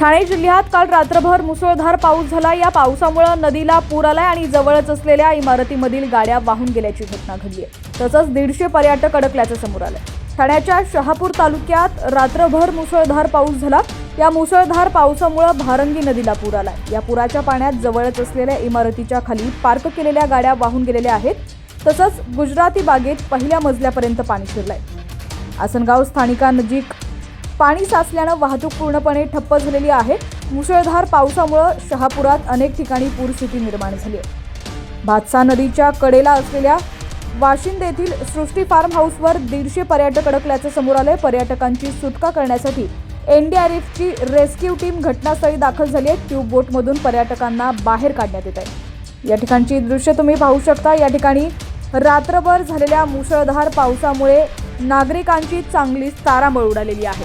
ठाणे जिल्ह्यात काल रात्रभर मुसळधार पाऊस झाला. या पावसामुळे नदीला पूर आलाय आणि जवळच असलेल्या इमारतीमधील गाड्या वाहून गेल्याची घटना घडली आहे. तसंच दीडशे पर्यटक अडकल्याचं समोर आलंय. ठाण्याच्या शहापूर तालुक्यात रात्रभर मुसळधार पाऊस झाला. या मुसळधार पावसामुळे भारंगी नदीला पूर आलाय. या पुराच्या पाण्यात जवळच असलेल्या इमारतीच्या खाली पार्क केलेल्या गाड्या वाहून गेलेल्या आहेत. तसंच गुजराती बागेत पहिल्या मजल्यापर्यंत पाणी शिरलंय. आसनगाव स्थानिकांनजीक पाणी साचल्यानं वाहतूक पूर्णपणे ठप्प झालेली आहे. मुसळधार पावसामुळं शहापुरात अनेक ठिकाणी पूरस्थिती निर्माण झाली आहे. भातसा नदीच्या कडेला असलेल्या वाशिंद येथील सृष्टी फार्म हाऊसवर दीडशे पर्यटक अडकल्याचं समोर आलंय. पर्यटकांची सुटका करण्यासाठी एनडीआरएफची रेस्क्यू टीम घटनास्थळी दाखल झाली आहे. ट्यूब बोटमधून पर्यटकांना बाहेर काढण्यात येत आहे. या ठिकाणची दृश्य तुम्ही पाहू शकता. या ठिकाणी रात्रभर झालेल्या मुसळधार पावसामुळे नागरिकांची चांगलीच तारांबळ उडालेली आहे.